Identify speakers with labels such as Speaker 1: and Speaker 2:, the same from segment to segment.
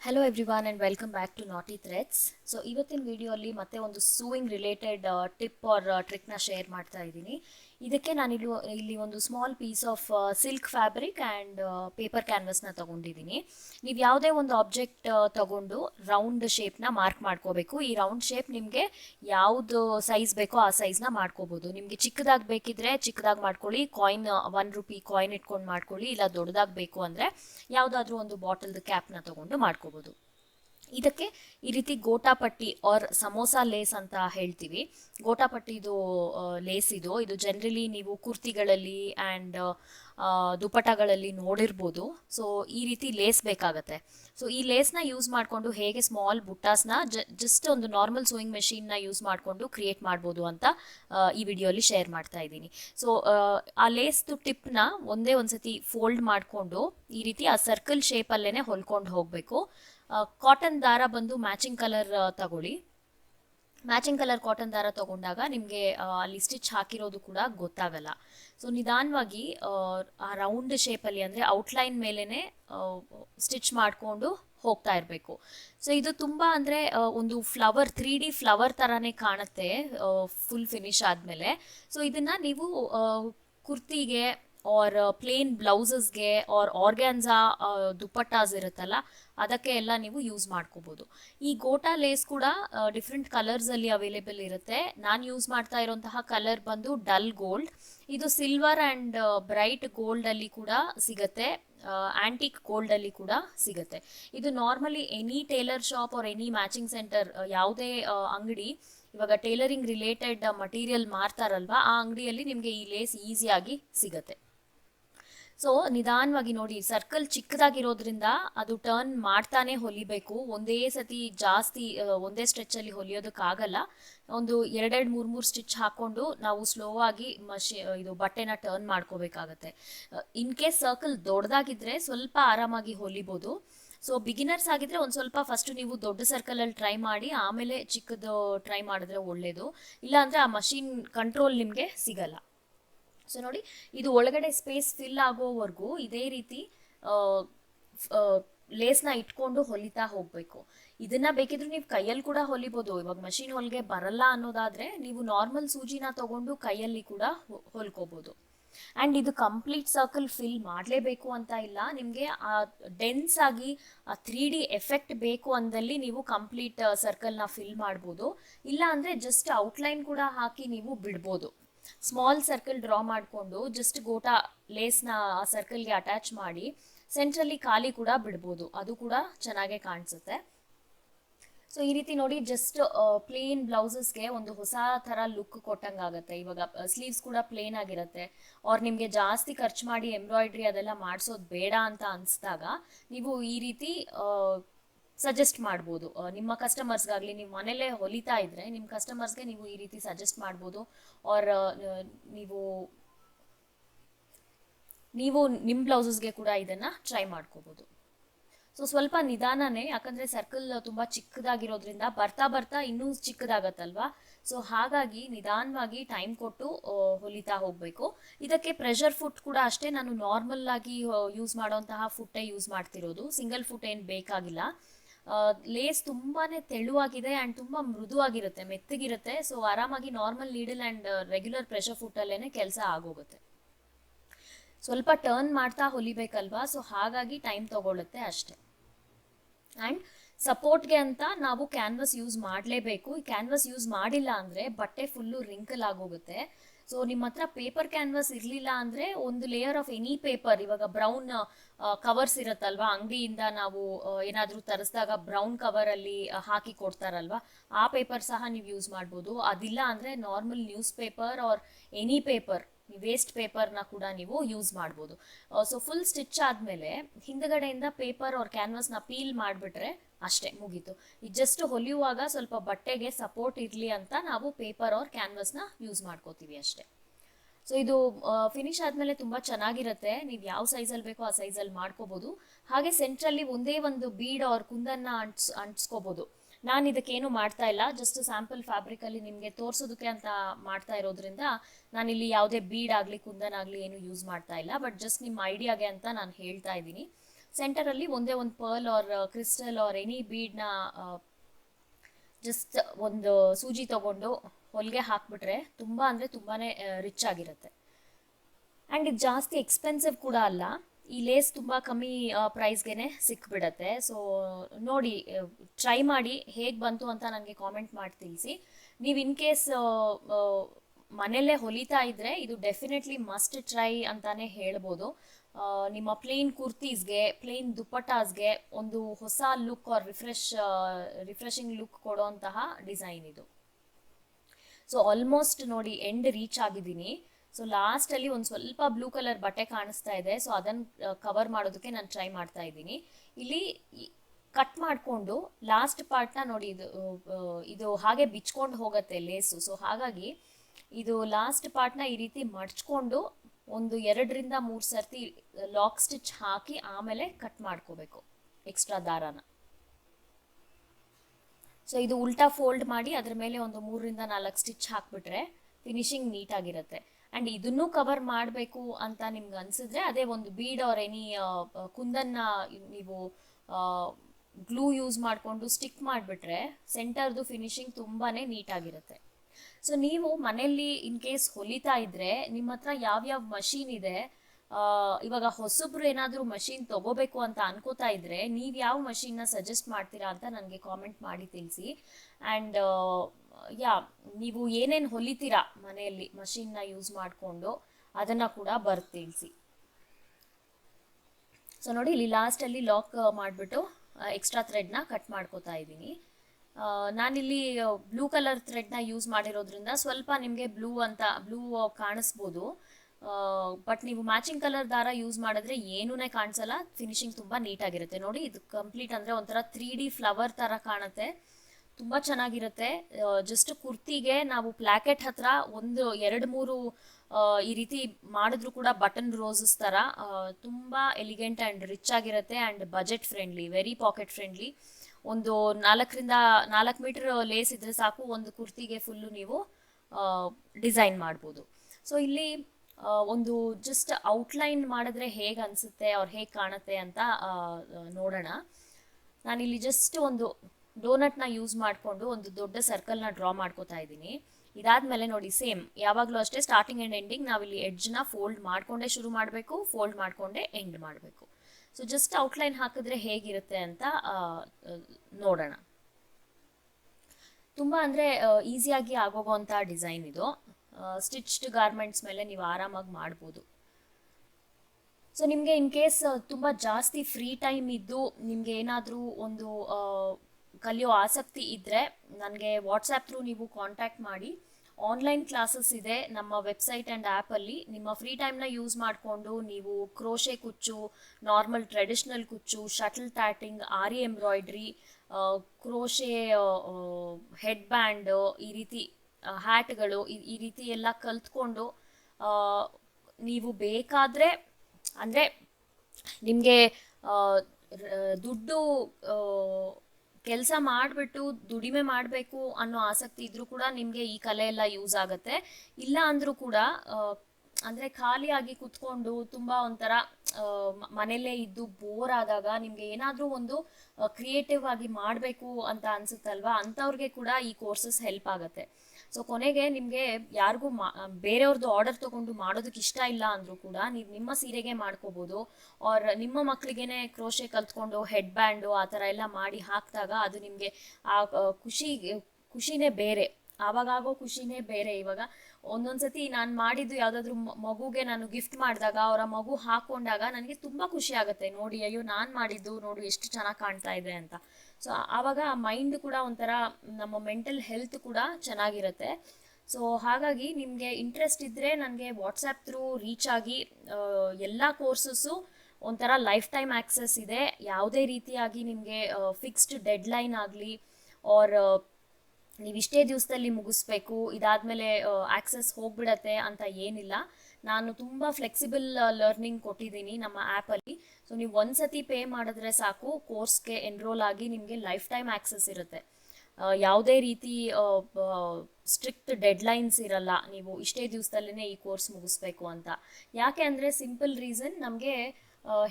Speaker 1: Hello everyone and welcome back to Knotty Threads so ಇವತ್ತಿನ ಅಲ್ಲಿ ಮತ್ತೆ ಒಂದು ಸೂವಿಂಗ್ ರಿಲೇಟೆಡ್ ಟಿಪ್ ಆರ್ ಟ್ರಿಕ್ನ ಶೇರ್ ಮಾಡ್ತಾ ಇದ್ದೀನಿ. ಇದಕ್ಕೆ ನಾನು ಇಲ್ಲಿ ಒಂದು small piece of silk fabric and paper ಕ್ಯಾನ್ವಸ್ನ ತೊಗೊಂಡಿದ್ದೀನಿ. ನೀವು ಯಾವುದೇ ಒಂದು ಆಬ್ಜೆಕ್ಟ್ ತಗೊಂಡು ರೌಂಡ್ ಶೇಪ್ನ ಮಾರ್ಕ್ ಮಾಡ್ಕೋಬೇಕು. ಈ ರೌಂಡ್ ಶೇಪ್ ನಿಮಗೆ ಯಾವುದು ಸೈಜ್ ಬೇಕೋ ಆ ಸೈಜ್ನ ಮಾಡ್ಕೋಬೋದು. ನಿಮಗೆ ಚಿಕ್ಕದಾಗಿ ಬೇಕಿದ್ರೆ ಚಿಕ್ಕದಾಗಿ ಮಾಡ್ಕೊಳ್ಳಿ ಕಾಯಿನ್ ಒನ್ ರುಪಿ ಕಾಯಿನ್ ಇಟ್ಕೊಂಡು ಮಾಡ್ಕೊಳ್ಳಿ, ಇಲ್ಲ ದೊಡ್ಡದಾಗಿ ಬೇಕು ಅಂದರೆ ಯಾವುದಾದ್ರೂ ಒಂದು ಬಾಟಲ್ದು ಕ್ಯಾಪ್ನ ತೊಗೊಂಡು ಮಾಡ್ಕೋಬೋದು. ಇದಕ್ಕೆ ಈ ರೀತಿ ಗೋಟಾಪಟ್ಟಿ ಆರ್ ಸಮೋಸಾ ಲೇಸ್ ಅಂತ ಹೇಳ್ತೀವಿ. ಗೋಟಾಪಟ್ಟಿದು ಲೇಸ್ ಇದು. ಇದು ಜನರಲಿ ನೀವು ಕುರ್ತಿಗಳಲ್ಲಿ ಆ್ಯಂಡ್ ದುಪಟಗಳಲ್ಲಿ ನೋಡಿರ್ಬೋದು. ಸೊ ಈ ರೀತಿ ಲೇಸ್ ಬೇಕಾಗತ್ತೆ. ಸೊ ಈ ಲೇಸ್ನ ಯೂಸ್ ಮಾಡಿಕೊಂಡು ಹೇಗೆ ಸ್ಮಾಲ್ ಬುಟ್ಟಾಸ್ನ ಜಸ್ಟ್ ಒಂದು ನಾರ್ಮಲ್ ಸೂಯಿಂಗ್ ಮೆಷಿನ್ನ ಯೂಸ್ ಮಾಡಿಕೊಂಡು ಕ್ರಿಯೇಟ್ ಮಾಡ್ಬೋದು ಅಂತ ಈ ವಿಡಿಯೋಲಿ ಶೇರ್ ಮಾಡ್ತಾ ಇದ್ದೀನಿ. ಸೊ ಆ ಲೇಸ್ದು ಟಿಪ್ನ ಒಂದೇ ಒಂದು ಸತಿ ಫೋಲ್ಡ್ ಮಾಡಿಕೊಂಡು ಈ ರೀತಿ ಆ ಸರ್ಕಲ್ ಶೇಪಲ್ಲೇ ಹೊಲ್ಕೊಂಡು ಹೋಗಬೇಕು. ಕಾಟನ್ ದಾರ ಬಂದು ಮ್ಯಾಚಿಂಗ್ ಕಲರ್ ತಗೊಳ್ಳಿ. ಮ್ಯಾಚಿಂಗ್ ಕಲರ್ ಕಾಟನ್ ದಾರ ತಗೊಂಡಾಗ ನಿಮಗೆ ಅಲ್ಲಿ ಸ್ಟಿಚ್ ಹಾಕಿರೋದು ಕೂಡ ಗೊತ್ತಾಗಲ್ಲ. ಸೊ ನಿಧಾನವಾಗಿ ಆ, ರೌಂಡ್ ಶೇಪಲ್ಲಿ ಅಂದರೆ ಔಟ್ಲೈನ್ ಮೇಲೇ ಸ್ಟಿಚ್ ಮಾಡಿಕೊಂಡು ಹೋಗ್ತಾ ಇರಬೇಕು. ಸೊ ಇದು ತುಂಬ ಅಂದರೆ ಒಂದು ಫ್ಲವರ್ ತ್ರೀ ಡಿ ಫ್ಲವರ್ ಥರನೇ ಕಾಣುತ್ತೆ ಫುಲ್ ಫಿನಿಶ್ ಆದಮೇಲೆ. ಸೊ ಇದನ್ನು ನೀವು ಕುರ್ತಿಗೆ ಆರ್ ಪ್ಲೇನ್ ಬ್ಲೌಸಸ್ಗೆ ಆರ್ ಆರ್ಗ್ಯಾನ್ಸಾ ದುಪ್ಪಟ್ಟಾಸ್ ಇರುತ್ತಲ್ಲ, ಅದಕ್ಕೆ ಎಲ್ಲ ನೀವು ಯೂಸ್ ಮಾಡ್ಕೋಬೋದು. ಈ ಗೋಟಾ ಲೇಸ್ ಕೂಡ ಡಿಫ್ರೆಂಟ್ ಕಲರ್ಸಲ್ಲಿ ಅವೈಲೇಬಲ್ ಇರುತ್ತೆ. ನಾನು ಯೂಸ್ ಮಾಡ್ತಾ ಇರೋಂತಹ ಕಲರ್ ಬಂದು ಡಲ್ ಗೋಲ್ಡ್ ಇದು ಸಿಲ್ವರ್ ಆ್ಯಂಡ್ ಬ್ರೈಟ್ ಗೋಲ್ಡಲ್ಲಿ ಕೂಡ ಸಿಗತ್ತೆ ಆ್ಯಂಟಿಕ್ ಗೋಲ್ಡಲ್ಲಿ ಕೂಡ ಸಿಗತ್ತೆ. ಇದು normally any tailor shop or any matching centre ಯಾವುದೇ ಅಂಗಡಿ, ಇವಾಗ ಟೇಲರಿಂಗ್ ರಿಲೇಟೆಡ್ ಮಟೀರಿಯಲ್ ಮಾರ್ತಾರಲ್ವಾ, ಆ ಅಂಗಡಿಯಲ್ಲಿ ನಿಮಗೆ ಈ ಲೇಸ್ ಈಸಿಯಾಗಿ ಸಿಗತ್ತೆ. ಸೊ ನಿಧಾನವಾಗಿ ನೋಡಿ ಸರ್ಕಲ್ ಚಿಕ್ಕದಾಗಿರೋದ್ರಿಂದ ಅದು ಟರ್ನ್ ಮಾಡ್ತಾನೆ ಹೊಲಿಬೇಕು. ಒಂದೇ ಸತಿ ಜಾಸ್ತಿ ಒಂದೇ ಒಂದೇ ಸ್ಟ್ರೆಚ್ಚಲ್ಲಿ ಹೊಲಿಯೋದಕ್ಕಾಗಲ್ಲ. ಒಂದು ಎರಡೆರಡು, ಮೂರು ಮೂರು ಸ್ಟಿಚ್ ಹಾಕೊಂಡು ನಾವು ಸ್ಲೋ ಆಗಿ ಮಷಿ ಇದು ಬಟ್ಟೆನ ಟರ್ನ್ ಮಾಡ್ಕೋಬೇಕಾಗತ್ತೆ. ಇನ್ ಕೇಸ್ ಸರ್ಕಲ್ ದೊಡ್ಡದಾಗಿದ್ರೆ ಸ್ವಲ್ಪ ಆರಾಮಾಗಿ ಹೊಲಿಬೋದು. ಸೊ ಬಿಗಿನರ್ಸ್ ಆಗಿದ್ರೆ ಒಂದು ಸ್ವಲ್ಪ ಫಸ್ಟ್ ನೀವು ದೊಡ್ಡ ಸರ್ಕಲ್ ಅಲ್ಲಿ ಟ್ರೈ ಮಾಡಿ, ಆಮೇಲೆ ಚಿಕ್ಕದು ಟ್ರೈ ಮಾಡಿದ್ರೆ ಒಳ್ಳೇದು. ಇಲ್ಲಾಂದ್ರೆ ಆ ಮಷಿನ್ ಕಂಟ್ರೋಲ್ ನಿಮಗೆ ಸಿಗಲ್ಲ. ಸೊ ನೋಡಿ, ಇದು ಒಳಗಡೆ ಸ್ಪೇಸ್ ಫಿಲ್ ಆಗೋವರೆಗೂ ಇದೇ ರೀತಿ ಲೇಸ್ನ ಇಟ್ಕೊಂಡು ಹೊಲಿತಾ ಹೋಗಬೇಕು. ಇದನ್ನ ಬೇಕಿದ್ರೆ ನೀವು ಕೈಯಲ್ಲಿ ಕೂಡ ಹೊಲಿಬೋದು. ಇವಾಗ ಮಷಿನ್ ಹೊಲಿಗೆ ಬರಲ್ಲ ಅನ್ನೋದಾದ್ರೆ ನೀವು ನಾರ್ಮಲ್ ಸೂಜಿನ ತಗೊಂಡು ಕೈಯಲ್ಲಿ ಕೂಡ ಹೊಲ್ಕೋಬಹುದು ಅಂಡ್ ಇದು ಕಂಪ್ಲೀಟ್ ಸರ್ಕಲ್ ಫಿಲ್ ಮಾಡಲೇಬೇಕು ಅಂತ ಇಲ್ಲ. ನಿಮಗೆ ಆ ಡೆನ್ಸ್ ಆಗಿ ಆ ತ್ರೀ ಡಿ ಎಫೆಕ್ಟ್ ಬೇಕು ಅಂದಲ್ಲಿ ನೀವು ಕಂಪ್ಲೀಟ್ ಸರ್ಕಲ್ನ ಫಿಲ್ ಮಾಡ್ಬೋದು. ಇಲ್ಲ ಅಂದರೆ ಜಸ್ಟ್ ಔಟ್ಲೈನ್ ಕೂಡ ಹಾಕಿ ನೀವು ಬಿಡ್ಬೋದು. ಸ್ಮಾಲ್ ಸರ್ಕಲ್ ಡ್ರಾ ಮಾಡಿಕೊಂಡು ಜಸ್ಟ್ ಗೋಟಾ ಲೇಸ್ನ ಆ ಸರ್ಕಲ್ಗೆ ಅಟ್ಯಾಚ್ ಮಾಡಿ ಸೆಂಟ್ರಲ್ಲಿ ಖಾಲಿ ಕೂಡ ಬಿಡ್ಬೋದು. ಅದು ಕೂಡ ಚೆನ್ನಾಗೆ ಕಾಣಿಸುತ್ತೆ. ಸೊ ಈ ರೀತಿ ನೋಡಿ ಜಸ್ಟ್ ಪ್ಲೇನ್ ಬ್ಲೌಸಸ್ಗೆ ಒಂದು ಹೊಸ ಥರ ಲುಕ್ ಕೊಟ್ಟಂಗಾಗತ್ತೆ. ಇವಾಗ ಸ್ಲೀವ್ಸ್ ಕೂಡ ಪ್ಲೇನ್ ಆಗಿರುತ್ತೆ. ಅವ್ರು ನಿಮಗೆ ಜಾಸ್ತಿ ಖರ್ಚು ಮಾಡಿ ಎಂಬ್ರಾಯ್ಡ್ರಿ ಅದೆಲ್ಲ ಮಾಡಿಸೋದು ಬೇಡ ಅಂತ ಅನಿಸಿದಾಗ, ನೀವು ಈ ರೀತಿ ಸಜೆಸ್ಟ್ ಮಾಡ್ಬೋದು. ನಿಮ್ಮ ನಿಮ್ಮ ಕಸ್ಟಮರ್ಸ್ಗಾಗಲಿ ನೀವು ಮನೆಯಲ್ಲೇ ಹೊಲಿತಾ ಇದ್ರೆ ನಿಮ್ಮ ಕಸ್ಟಮರ್ಸ್ಗೆ ನೀವು ಈ ರೀತಿ ಸಜೆಸ್ಟ್ ಮಾಡ್ಬೋದು. ಆರ್ ನೀವು ನೀವು ನಿಮ್ಮ ಬ್ಲೌಸಸ್ಗೆ ಕೂಡ ಇದನ್ನ ಟ್ರೈ ಮಾಡ್ಕೋಬಹುದು ಸೊ ಸ್ವಲ್ಪ ನಿಧಾನನೇ, ಯಾಕಂದ್ರೆ ಸರ್ಕಲ್ ತುಂಬಾ ಚಿಕ್ಕದಾಗಿರೋದ್ರಿಂದ ಬರ್ತಾ ಬರ್ತಾ ಇನ್ನೂ ಚಿಕ್ಕದಾಗತ್ತಲ್ವಾ? ಸೊ ಹಾಗಾಗಿ ನಿಧಾನವಾಗಿ ಟೈಮ್ ಕೊಟ್ಟು ಹೊಲಿತಾ ಹೋಗಬೇಕು. ಇದಕ್ಕೆ ಪ್ರೆಷರ್ ಫುಟ್ ಕೂಡ ಅಷ್ಟೇ ನಾನು ನಾರ್ಮಲ್ ಆಗಿ ಯೂಸ್ ಮಾಡುವಂತಹ ಫುಟ್ಟೇ ಯೂಸ್ ಮಾಡ್ತಿರೋದು. ಸಿಂಗಲ್ ಫುಟ್ ಏನು ಬೇಕಾಗಿಲ್ಲ. ಲೇಸ್ ತುಂಬಾನೇ ತೆಳುವಾಗಿದೆ ಆ್ಯಂಡ್ ತುಂಬಾ ಮೃದುವಾಗಿರುತ್ತೆ, ಮೆತ್ತಗಿರುತ್ತೆ. ಸೊ ಆರಾಮಾಗಿ normal needle and regular pressure ಫುಟ್ಟಲ್ಲೇ ಕೆಲಸ ಆಗೋಗುತ್ತೆ. ಸ್ವಲ್ಪ ಟರ್ನ್ ಮಾಡ್ತಾ ಹೊಲಿಬೇಕಲ್ವಾ? ಸೊ ಹಾಗಾಗಿ ಟೈಮ್ ತಗೊಳ್ಳುತ್ತೆ ಅಷ್ಟೇ. ಆ್ಯಂಡ್ ಸಪೋರ್ಟ್ಗೆ ಅಂತ ನಾವು ಕ್ಯಾನ್ವಸ್ ಯೂಸ್ ಮಾಡಲೇಬೇಕು. ಈ ಕ್ಯಾನ್ವಸ್ ಯೂಸ್ ಮಾಡಿಲ್ಲ ಅಂದರೆ ಬಟ್ಟೆ ಫುಲ್ಲು ರಿಂಕಲ್ ಆಗೋಗುತ್ತೆ. ಸೊ ನಿಮ್ಮ ಹತ್ರ ಪೇಪರ್ ಕ್ಯಾನ್ವಸ್ ಇರಲಿಲ್ಲ ಅಂದರೆ ಒಂದು ಲೇಯರ್ ಆಫ್ ಎನಿ ಪೇಪರ್ ಇವಾಗ ಬ್ರೌನ್ ಕವರ್ಸ್ ಇರುತ್ತಲ್ವಾ? ಅಂಗಡಿಯಿಂದ ನಾವು ಏನಾದರೂ ತರಿಸಿದಾಗ ಬ್ರೌನ್ ಕವರ್ ಅಲ್ಲಿ ಹಾಕಿ ಕೊಡ್ತಾರಲ್ವಾ? ಆ ಪೇಪರ್ ಸಹ ನೀವು ಯೂಸ್ ಮಾಡ್ಬೋದು. ಅದಿಲ್ಲ ಅಂದರೆ normal newspaper or any paper waste ಪೇಪರ್ನ ಕೂಡ ನೀವು ಯೂಸ್ ಮಾಡ್ಬೋದು. ಸೊ ಫುಲ್ ಸ್ಟಿಚ್ ಆದಮೇಲೆ ಹಿಂದಗಡೆಯಿಂದ ಪೇಪರ್ ಅವ್ರ ಕ್ಯಾನ್ವಸ್ನ ಪೀಲ್ ಮಾಡಿಬಿಟ್ರೆ ಅಷ್ಟೇ, ಮುಗೀತು. ಇದು ಜಸ್ಟ್ ಹೊಲಿಯುವಾಗ ಸ್ವಲ್ಪ ಬಟ್ಟೆಗೆ ಸಪೋರ್ಟ್ ಇರಲಿ ಅಂತ ನಾವು ಪೇಪರ್ ಅವ್ರ ಕ್ಯಾನ್ವಸ್ನ ಯೂಸ್ ಮಾಡ್ಕೋತೀವಿ ಅಷ್ಟೇ. ಸೊ ಇದು ಫಿನಿಶ್ ಆದಮೇಲೆ ತುಂಬಾ ಚೆನ್ನಾಗಿರುತ್ತೆ. ನೀವು ಯಾವ ಸೈಜಲ್ಲಿ ಬೇಕೋ ಆ ಸೈಜಲ್ಲಿ ಮಾಡ್ಕೋಬೋದು. ಹಾಗೆ ಸೆಂಟ್ರಲ್ಲಿ ಒಂದೇ ಒಂದು ಬೀಡ್ ಅವ್ರ ಕುಂದನ್ನ ಅಂಟ್ಸ್, ಅಂಟ್ಸ್ಕೋಬೋದು. ನಾನು ಇದಕ್ಕೇನು ಮಾಡ್ತಾ ಇಲ್ಲ. ಜಸ್ಟ್ ಸ್ಯಾಂಪಲ್ ಫ್ಯಾಬ್ರಿಕಲ್ಲಿ ನಿಮಗೆ ತೋರಿಸೋದಕ್ಕೆ ಅಂತ ಮಾಡ್ತಾ ಇರೋದ್ರಿಂದ ನಾನಿಲ್ಲಿ ಯಾವುದೇ ಬೀಡ್ ಆಗಲಿ, ಕುಂದನ್ ಆಗಲಿ ಏನು ಯೂಸ್ ಮಾಡ್ತಾ ಇಲ್ಲ. ಬಟ್ ಜಸ್ಟ್ ನಿಮ್ಮ ಐಡಿಯಾಗೆ ಅಂತ ನಾನು ಹೇಳ್ತಾ ಇದ್ದೀನಿ. ಸೆಂಟರಲ್ಲಿ ಒಂದೇ ಒಂದು pearl or crystal or any ಬೀಡ್ನ just ಒಂದು ಸೂಜಿ ತಗೊಂಡು ಹೊಲಿಗೆ ಹಾಕ್ಬಿಟ್ರೆ ತುಂಬ ಅಂದರೆ ತುಂಬಾ ರಿಚ್ ಆಗಿರುತ್ತೆ. ಆ್ಯಂಡ್ ಇದು ಜಾಸ್ತಿ ಎಕ್ಸ್ಪೆನ್ಸಿವ್ ಕೂಡ ಅಲ್ಲ. ಈ ಲೇಸ್ ತುಂಬ ಕಮ್ಮಿ ಪ್ರೈಸ್ಗೆ ಸಿಕ್ಬಿಡತ್ತೆ. ಸೊ ನೋಡಿ ಟ್ರೈ ಮಾಡಿ ಹೇಗೆ ಬಂತು ಅಂತ ನನಗೆ ಕಾಮೆಂಟ್ ಮಾಡಿ ತಿಳಿಸಿ. ನೀವು ಇನ್ ಕೇಸ್ ಮನೆಯಲ್ಲೇ ಹೊಲಿತಾ ಇದ್ರೆ ಇದು ಡೆಫಿನೆಟ್ಲಿ ಮಸ್ಟ್ ಟ್ರೈ ಅಂತಾನೆ ಹೇಳ್ಬೋದು. ನಿಮ್ಮ ಪ್ಲೇನ್ ಕುರ್ತೀಸ್ಗೆ ಪ್ಲೇನ್ ದುಪ್ಪಟಾಸ್ಗೆ ಒಂದು ಹೊಸ look or refresh refreshing look ಕೊಡೋಂತಹ design ಇದು. ಸೊ ಆಲ್ಮೋಸ್ಟ್ ನೋಡಿ ಎಂಡ್ ರೀಚ್ ಆಗಿದ್ದೀನಿ. ಸೊ ಲಾಸ್ಟಲ್ಲಿ ಒಂದು ಸ್ವಲ್ಪ ಬ್ಲೂ ಕಲರ್ ಬಟ್ಟೆ ಕಾಣಿಸ್ತಾ ಇದೆ. ಸೊ ಅದನ್ನು ಕವರ್ ಮಾಡೋದಕ್ಕೆ ನಾನು ಟ್ರೈ ಮಾಡ್ತಾ ಇದ್ದೀನಿ. ಇಲ್ಲಿ ಕಟ್ ಮಾಡಿಕೊಂಡು ಲಾಸ್ಟ್ ಪಾರ್ಟ್ನ ನೋಡಿ, ಇದು ಇದು ಹಾಗೆ ಬಿಚ್ಕೊಂಡು ಹೋಗುತ್ತೆ ಲೇಸು ಸೊ ಹಾಗಾಗಿ, ಇದು ಲಾಸ್ಟ್ ಪಾರ್ಟ್ನ ಈ ರೀತಿ ಮಡ್ಚ್ಕೊಂಡು, ಒಂದು ಎರಡರಿಂದ ಮೂರು ಸರ್ತಿ ಲಾಕ್ ಸ್ಟಿಚ್ ಹಾಕಿ ಆಮೇಲೆ ಕಟ್ ಮಾಡ್ಕೋಬೇಕು. ಎಕ್ಸ್ಟ್ರಾ ದಾರಾನ. ಸೊ ಇದು ಉಲ್ಟಾ ಫೋಲ್ಡ್ ಮಾಡಿ ಅದ್ರ ಮೇಲೆ ಒಂದು ಮೂರರಿಂದ ನಾಲ್ಕು ಸ್ಟಿಚ್ ಹಾಕ್ಬಿಟ್ರೆ ಫಿನಿಶಿಂಗ್ ನೀಟಾಗಿರುತ್ತೆ ಆ್ಯಂಡ್ ಇದನ್ನು ಕವರ್ ಮಾಡಬೇಕು ಅಂತ ನಿಮ್ಗೆ ಅನ್ಸಿದ್ರೆ ಅದೇ ಒಂದು ಬೀಡ್ ಆರ್ ಎನಿ ಕುಂದನ್ನ ನೀವು ಗ್ಲೂ ಯೂಸ್ ಮಾಡಿಕೊಂಡು ಸ್ಟಿಕ್ ಮಾಡಿಬಿಟ್ರೆ ಸೆಂಟರ್ದು ಫಿನಿಶಿಂಗ್ ತುಂಬಾ ನೀಟಾಗಿರುತ್ತೆ ಸೊ ನೀವು ಮನೆಯಲ್ಲಿ ಇನ್ ಕೇಸ್ ಹೊಲಿತಾ ಇದ್ರೆ ನಿಮ್ಮ ಹತ್ರ ಯಾವ್ಯಾವ ಮಷೀನ್ ಇದೆ ಇವಾಗ ಹೊಸಬ್ರು ಏನಾದರೂ ಮಷಿನ್ ತಗೋಬೇಕು ಅಂತ ಅನ್ಕೋತಾ ಇದ್ರೆ ನೀವು ಯಾವ ನ ಸಜೆಸ್ಟ್ ಮಾಡ್ತೀರಾ ಅಂತ ನನಗೆ ಕಾಮೆಂಟ್ ಮಾಡಿ ತಿಳಿಸಿ. ಆ್ಯಂಡ್ ಯಾ, ನೀವು ಏನೇನು ಹೊಲಿತೀರಾ ಮನೆಯಲ್ಲಿ ಮಷೀನ್ನ ಯೂಸ್ ಮಾಡಿಕೊಂಡು ಅದನ್ನು ಕೂಡ ಬರ್ ತಿಳಿಸಿ. ಸೊ ನೋಡಿ ಇಲ್ಲಿ ಲಾಸ್ಟಲ್ಲಿ ಲಾಕ್ ಮಾಡಿಬಿಟ್ಟು ಎಕ್ಸ್ಟ್ರಾ ಥ್ರೆಡ್ನ ಕಟ್ ಮಾಡ್ಕೋತಾ ಇದ್ದೀನಿ. ನಾನಿಲ್ಲಿ ಬ್ಲೂ ಕಲರ್ ಥ್ರೆಡ್ನ ಯೂಸ್ ಮಾಡಿರೋದ್ರಿಂದ ಸ್ವಲ್ಪ ನಿಮಗೆ ಬ್ಲೂ ಅಂತ ಬ್ಲೂ ಕಾಣಿಸ್ಬೋದು. ಬಟ್ ನೀವು ಮ್ಯಾಚಿಂಗ್ ಕಲರ್ ದಾರ ಯೂಸ್ ಮಾಡಿದ್ರೆ ಏನೂ ಕಾಣಿಸಲ್ಲ ಫಿನಿಶಿಂಗ್ ತುಂಬ ನೀಟಾಗಿರುತ್ತೆ ನೋಡಿ, ಇದು ಕಂಪ್ಲೀಟ್ ಅಂದರೆ ಒಂಥರ ತ್ರೀ ಡಿ ಫ್ಲವರ್ ಥರ ಕಾಣುತ್ತೆ. ತುಂಬ ಚೆನ್ನಾಗಿರುತ್ತೆ. ಜಸ್ಟ್ ಕುರ್ತಿಗೆ ನಾವು ಪ್ಲಾಕೆಟ್ ಹತ್ರ ಒಂದು, ಎರಡು, ಮೂರು ಈ ರೀತಿ ಮಾಡಿದ್ರು ಕೂಡ ಬಟನ್ ರೋಸಸ್ ಥರ ತುಂಬ ಎಲಿಗೆಂಟ್ ಆ್ಯಂಡ್ ರಿಚ್ ಆಗಿರುತ್ತೆ and budget friendly very pocket friendly ಒಂದು ನಾಲ್ಕರಿಂದ, ನಾಲ್ಕು ಮೀಟರ್ ಲೇಸ್ ಇದ್ರೆ ಸಾಕು, ಒಂದು ಕುರ್ತಿಗೆ ಫುಲ್ಲು ನೀವು ಡಿಸೈನ್ ಮಾಡ್ಬೋದು. ಸೊ ಇಲ್ಲಿ ಒಂದು ಜಸ್ಟ್ ಔಟ್ಲೈನ್ ಮಾಡಿದ್ರೆ ಹೇಗೆ ಅನಿಸುತ್ತೆ, ಅವ್ರು ಹೇಗೆ ಕಾಣುತ್ತೆ ಅಂತ ನೋಡೋಣ. ನಾನಿಲ್ಲಿ ಜಸ್ಟ್ ಒಂದು ಡೋನಟ್ನ ಯೂಸ್ ಮಾಡಿಕೊಂಡು ಒಂದು ದೊಡ್ಡ ಸರ್ಕಲ್ನ ಡ್ರಾ ಮಾಡ್ಕೋತಾ ಇದ್ದೀನಿ. ಇದಾದ್ಮೇಲೆ ನೋಡಿ ಸೇಮ್ ಯಾವಾಗಲೂ ಅಷ್ಟೇ ಸ್ಟಾರ್ಟಿಂಗ್ ಆ್ಯಂಡ್ ಎಂಡಿಂಗ್ ನಾವಿಲ್ಲಿ ಎಡ್ಜ್ನ ಫೋಲ್ಡ್ ಮಾಡಿಕೊಂಡೇ ಶುರು ಮಾಡಬೇಕು ಫೋಲ್ಡ್ ಮಾಡಿಕೊಂಡೇ ಎಂಡ್ ಮಾಡಬೇಕು. ಸೊ ಜಸ್ಟ್ ಔಟ್ಲೈನ್ ಹಾಕಿದ್ರೆ ಹೇಗಿರುತ್ತೆ ಅಂತ ನೋಡೋಣ. ತುಂಬ ಅಂದರೆ ಈಸಿಯಾಗಿ ಆಗೋಗೋಂಥ ಡಿಸೈನ್ ಇದು. ಸ್ಟಿಚ್ಡ್ ಗಾರ್ಮೆಂಟ್ಸ್ ಮೇಲೆ ನೀವು ಆರಾಮಾಗಿ ಮಾಡ್ಬೋದು. ಸೊ ನಿಮಗೆ ಇನ್ ಕೇಸ್ ತುಂಬ ಜಾಸ್ತಿ ಫ್ರೀ ಟೈಮ್ ಇದ್ದು ನಿಮಗೆ ಏನಾದರೂ ಒಂದು ಕಲಿಯೋ ಆಸಕ್ತಿ ಇದ್ದರೆ ನನಗೆ ವಾಟ್ಸಪ್ ಥ್ರೂ ನೀವು ಕಾಂಟ್ಯಾಕ್ಟ್ ಮಾಡಿ. ಆನ್ಲೈನ್ ಕ್ಲಾಸಸ್ ಇದೆ ನಮ್ಮ ವೆಬ್ಸೈಟ್ ಆ್ಯಂಡ್ ಆ್ಯಪಲ್ಲಿ ನಿಮ್ಮ ಫ್ರೀ ಟೈಮ್ನ ಯೂಸ್ ಮಾಡಿಕೊಂಡು ನೀವು ಕ್ರೋಷೆ ಕುಚ್ಚು ನಾರ್ಮಲ್ ಟ್ರೆಡಿಷ್ನಲ್ ಕುಚ್ಚು shuttle tatting aari embroidery crochet head band ಈ ರೀತಿ ಹ್ಯಾಟ್ಗಳು ಈ ರೀತಿ ಎಲ್ಲ ಕಲ್ತ್ಕೊಂಡು ನೀವು ಬೇಕಾದರೆ, ಅಂದರೆ ನಿಮಗೆ ದುಡ್ಡು ಕೆಲಸ ಮಾಡಿಬಿಟ್ಟು ದುಡಿಮೆ ಮಾಡಬೇಕು ಅನ್ನೋ ಆಸಕ್ತಿ ಇದ್ರೂ ಕೂಡ ನಿಮಗೆ ಈ ಕಲೆ ಎಲ್ಲ ಯೂಸ್ ಆಗುತ್ತೆ. ಇಲ್ಲ ಅಂದರೂ ಕೂಡ ಅಂದರೆ ಖಾಲಿಯಾಗಿ ಕುತ್ಕೊಂಡು ತುಂಬ ಒಂಥರ ಮನೆಯಲ್ಲೇ ಇದ್ದು ಬೋರ್ ಆದಾಗ ನಿಮಗೆ ಏನಾದರೂ ಒಂದು ಕ್ರಿಯೇಟಿವ್ ಆಗಿ ಮಾಡಬೇಕು ಅಂತ ಅನ್ಸುತ್ತಲ್ವಾ? ಅಂಥವ್ರಿಗೆ ಕೂಡ ಈ ಕೋರ್ಸಸ್ ಹೆಲ್ಪ್ ಆಗುತ್ತೆ. ಸೊ ಕೊನೆಗೆ ನಿಮಗೆ ಯಾರಿಗೂ ಮಾ ಬೇರೆಯವ್ರದ್ದು ಆರ್ಡರ್ ತಗೊಂಡು ಮಾಡೋದಕ್ಕೆ ಇಷ್ಟ ಇಲ್ಲ ಅಂದರೂ ಕೂಡ ನೀವು ನಿಮ್ಮ ಸೀರೆಗೆ ಮಾಡ್ಕೋಬೋದು. ಆರ್ ನಿಮ್ಮ ಮಕ್ಕಳಿಗೇನೆ ಕ್ರೋಶೆ ಕಲ್ತ್ಕೊಂಡು ಹೆಡ್ ಬ್ಯಾಂಡು ಆ ಥರ ಎಲ್ಲ ಮಾಡಿ ಹಾಕಿದಾಗ ಅದು ನಿಮಗೆ ಆ ಆ, ಖುಷಿ ಖುಷಿನೇ ಬೇರೆ. ಆವಾಗಾಗೋ ಖುಷಿನೇ ಬೇರೆ ಇವಾಗ. ಒಂದೊಂದ್ಸತಿ ನಾನು ಮಾಡಿದ್ದು ಯಾವ್ದಾದ್ರು ಮಗುಗೆ ನಾನು ಗಿಫ್ಟ್ ಮಾಡಿದಾಗ ಅವರ ಮಗು ಹಾಕೊಂಡಾಗ ನನಗೆ ತುಂಬ ಖುಷಿ ಆಗುತ್ತೆ. ನೋಡಿ, ಅಯ್ಯೋ, ನಾನು ಮಾಡಿದ್ದು, ನೋಡು ಎಷ್ಟು ಚೆನ್ನಾಗಿ ಕಾಣ್ತಾ ಇದೆ ಅಂತ. ಸೊ ಆವಾಗ ಮೈಂಡ್ ಕೂಡ ಒಂಥರ ನಮ್ಮ ಮೆಂಟಲ್ ಹೆಲ್ತ್ ಕೂಡ ಚೆನ್ನಾಗಿರುತ್ತೆ. ಸೊ ಹಾಗಾಗಿ ನಿಮಗೆ ಇಂಟ್ರೆಸ್ಟ್ ಇದ್ದರೆ ನನಗೆ ವಾಟ್ಸಪ್ ಥ್ರೂ ರೀಚ್ ಆಗಿ ಎಲ್ಲ ಕೋರ್ಸಸ್ಸು ಒಂಥರ ಲೈಫ್ ಟೈಮ್ ಆ್ಯಕ್ಸಸ್ ಇದೆ. ಯಾವುದೇ ರೀತಿಯಾಗಿ ನಿಮಗೆ ಫಿಕ್ಸ್ಡ್ ಡೆಡ್ಲೈನ್ ಆಗಲಿ ಆರ್ ನೀವು ಇಷ್ಟೇ ದಿವಸದಲ್ಲಿ ಮುಗಿಸ್ಬೇಕು, ಇದಾದಮೇಲೆ ಆಕ್ಸೆಸ್ ಹೋಗ್ಬಿಡತ್ತೆ ಅಂತ ಏನಿಲ್ಲ. ನಾನು ತುಂಬ ಫ್ಲೆಕ್ಸಿಬಲ್ ಲರ್ನಿಂಗ್ ಕೊಟ್ಟಿದ್ದೀನಿ ನಮ್ಮ ಆ್ಯಪಲ್ಲಿ. ಸೊ ನೀವು ಒಂದ್ಸತಿ ಪೇ ಮಾಡಿದ್ರೆ ಸಾಕು, ಕೋರ್ಸ್ಗೆ ಎನ್ರೋಲ್ ಆಗಿ ನಿಮಗೆ ಲೈಫ್ ಟೈಮ್ ಆಕ್ಸೆಸ್ ಇರುತ್ತೆ ಯಾವುದೇ ರೀತಿ ಸ್ಟ್ರಿಕ್ಟ್ ಡೆಡ್ಲೈನ್ಸ್ ಇರಲ್ಲ, ನೀವು ಇಷ್ಟೇ ದಿವಸದಲ್ಲೇ ಈ ಕೋರ್ಸ್ ಮುಗಿಸ್ಬೇಕು ಅಂತ. ಯಾಕೆ ಅಂದರೆ ಸಿಂಪಲ್ ರೀಸನ್ ನಮಗೆ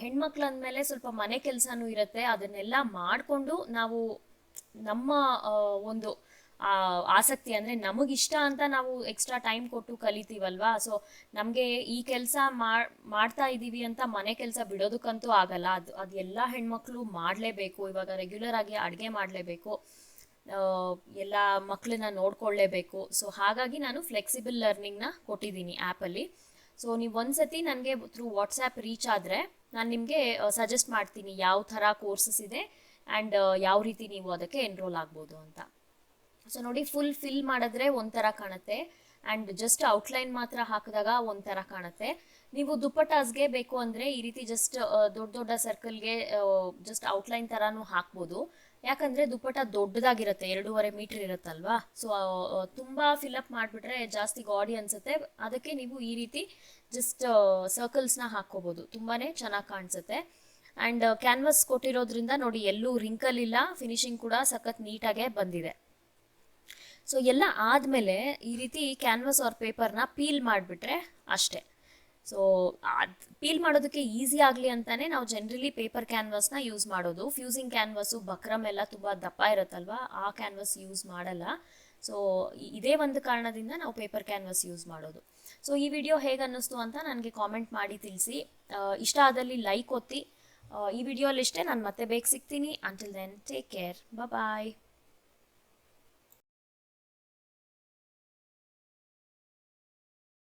Speaker 1: ಹೆಣ್ಮಕ್ಳು ಅಂದಮೇಲೆ ಸ್ವಲ್ಪ ಮನೆ ಕೆಲಸನೂ ಇರುತ್ತೆ. ಅದನ್ನೆಲ್ಲ ಮಾಡಿಕೊಂಡು ನಾವು ನಮ್ಮ ಒಂದು ಆಸಕ್ತಿ ಅಂದರೆ ನಮಗಿಷ್ಟ ಅಂತ ನಾವು ಎಕ್ಸ್ಟ್ರಾ ಟೈಮ್ ಕೊಟ್ಟು ಕಲಿತೀವಲ್ವಾ? ಸೊ ನಮಗೆ ಈ ಕೆಲಸ ಮಾಡ್ತಾ ಇದ್ದೀವಿ ಅಂತ ಮನೆ ಕೆಲಸ ಬಿಡೋದಕ್ಕಂತೂ ಆಗಲ್ಲ. ಅದು ಅದು ಎಲ್ಲ ಹೆಣ್ಮಕ್ಳು ಮಾಡಲೇಬೇಕು. ಇವಾಗ ರೆಗ್ಯುಲರ್ ಆಗಿ ಅಡುಗೆ ಮಾಡಲೇಬೇಕು. ಎಲ್ಲ ಮಕ್ಕಳನ್ನ ನೋಡ್ಕೊಳ್ಳೇಬೇಕು. ಸೊ ಹಾಗಾಗಿ ನಾನು ಫ್ಲೆಕ್ಸಿಬಲ್ ಲರ್ನಿಂಗ್ನ ಕೊಟ್ಟಿದ್ದೀನಿ ಆ್ಯಪಲ್ಲಿ ಸೊ ನೀವು ಒಂದ್ಸತಿ ನನಗೆ ಥ್ರೂ ವಾಟ್ಸ್ಆ್ಯಪ್ ರೀಚ್ ಆದರೆ ನಾನು ನಿಮಗೆ ಸಜೆಸ್ಟ್ ಮಾಡ್ತೀನಿ ಯಾವ ಥರ ಕೋರ್ಸಸ್ ಇದೆ ಆ್ಯಂಡ್ ಯಾವ ರೀತಿ ನೀವು ಅದಕ್ಕೆ ಎನ್ರೋಲ್ ಆಗ್ಬೋದು ಅಂತ. ಸೊ ನೋಡಿ ಫುಲ್ ಫಿಲ್ ಮಾಡಿದ್ರೆ ಒಂಥರ ಕಾಣುತ್ತೆ. ಆ್ಯಂಡ್ ಜಸ್ಟ್ ಔಟ್ಲೈನ್ ಮಾತ್ರ ಹಾಕಿದಾಗ ಒಂಥರ ಕಾಣುತ್ತೆ. ನೀವು ದುಪ್ಪಟಾಸ್ಗೆ ಬೇಕು ಅಂದರೆ ಈ ರೀತಿ ಜಸ್ಟ್ ದೊಡ್ಡ ದೊಡ್ಡ ಸರ್ಕಲ್ಗೆ ಜಸ್ಟ್ ಔಟ್ಲೈನ್ ಥರನೂ ಹಾಕ್ಬೋದು. ಯಾಕಂದರೆ ದುಪ್ಪಟ್ಟ ದೊಡ್ಡದಾಗಿರುತ್ತೆ, ಎರಡೂವರೆ ಮೀಟರ್ ಇರುತ್ತಲ್ವಾ? ಸೊ ತುಂಬ ಫಿಲಪ್ ಮಾಡಿಬಿಟ್ರೆ ಜಾಸ್ತಿ ಗಾಡಿ ಅನಿಸುತ್ತೆ. ಅದಕ್ಕೆ ನೀವು ಈ ರೀತಿ ಜಸ್ಟ್ ಸರ್ಕಲ್ಸ್ನ ಹಾಕ್ಕೋಬೋದು. ತುಂಬಾ ಚೆನ್ನಾಗಿ ಕಾಣಿಸುತ್ತೆ. ಆ್ಯಂಡ್ ಕ್ಯಾನ್ವಸ್ ಕೊಟ್ಟಿರೋದ್ರಿಂದ ನೋಡಿ ಎಲ್ಲೂ ರಿಂಕಲ್ ಇಲ್ಲ ಫಿನಿಶಿಂಗ್ ಕೂಡ ಸಖತ್ ನೀಟಾಗೆ ಬಂದಿದೆ. ಸೊ ಎಲ್ಲ ಆದಮೇಲೆ ಈ ರೀತಿ ಕ್ಯಾನ್ವಸ್ ಆರ್ ಪೇಪರ್ನ ಪೀಲ್ ಮಾಡಿಬಿಟ್ರೆ ಅಷ್ಟೇ. ಸೊ ಪೀಲ್ ಮಾಡೋದಕ್ಕೆ ಈಸಿ ಆಗಲಿ ಅಂತಾನೆ ನಾವು ಜನರಲಿ ಪೇಪರ್ ಕ್ಯಾನ್ವಸ್ನ ಯೂಸ್ ಮಾಡೋದು. ಫ್ಯೂಸಿಂಗ್ ಕ್ಯಾನ್ವಸ್ಸು ಬಕ್ರಮ್ ಎಲ್ಲ ತುಂಬ ದಪ್ಪ ಇರುತ್ತಲ್ವ? ಆ ಕ್ಯಾನ್ವಸ್ ಯೂಸ್ ಮಾಡಲ್ಲ. ಸೊ ಇದೇ ಒಂದು ಕಾರಣದಿಂದ ನಾವು ಪೇಪರ್ ಕ್ಯಾನ್ವಸ್ ಯೂಸ್ ಮಾಡೋದು. ಸೊ ಈ ವಿಡಿಯೋ ಹೇಗೆ ಅನ್ನಿಸ್ತು ಅಂತ ನನಗೆ ಕಾಮೆಂಟ್ ಮಾಡಿ ತಿಳಿಸಿ. ಇಷ್ಟ ಆದಲ್ಲಿ ಲೈಕ್ ಒತ್ತಿ. ಈ ವಿಡಿಯೋಲಿ ಇಷ್ಟೇ ನಾನು ಮತ್ತೆ ಬೇಗ ಸಿಗ್ತೀನಿ. Until then take care bye